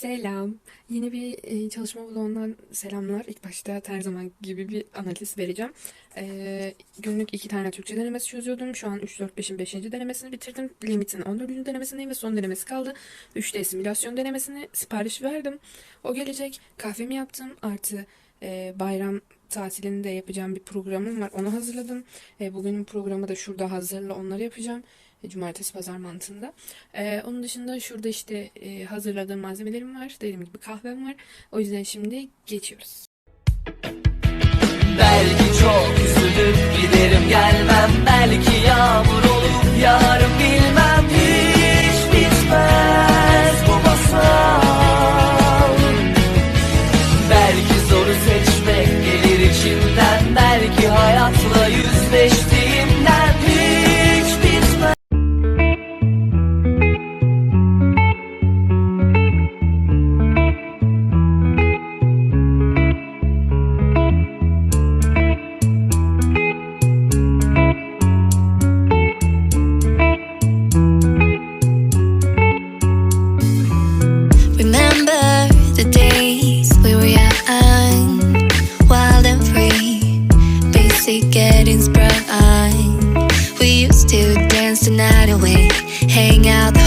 Selam. Yeni bir e, çalışma bloğundan selamlar. İlk başta her zaman gibi bir analiz vereceğim. E, günlük iki tane Türkçe denemesi çözüyordum. Şu an 3, 4, 5'in 5. denemesini bitirdim. Limitin 14. denemesindeyim ve son denemesi kaldı. 3'te simülasyon denemesini sipariş verdim. O gelecek. Kahvemi yaptım. Artı e, bayram tatilinde yapacağım bir programım var. Onu hazırladım. E, bugünün programı da şurada hazırla onları yapacağım. Cumartesi pazar mantığında. Ee, onun dışında şurada işte e, hazırladığım malzemelerim var. Dediğim gibi kahvem var. O yüzden şimdi geçiyoruz. Belki çok hang out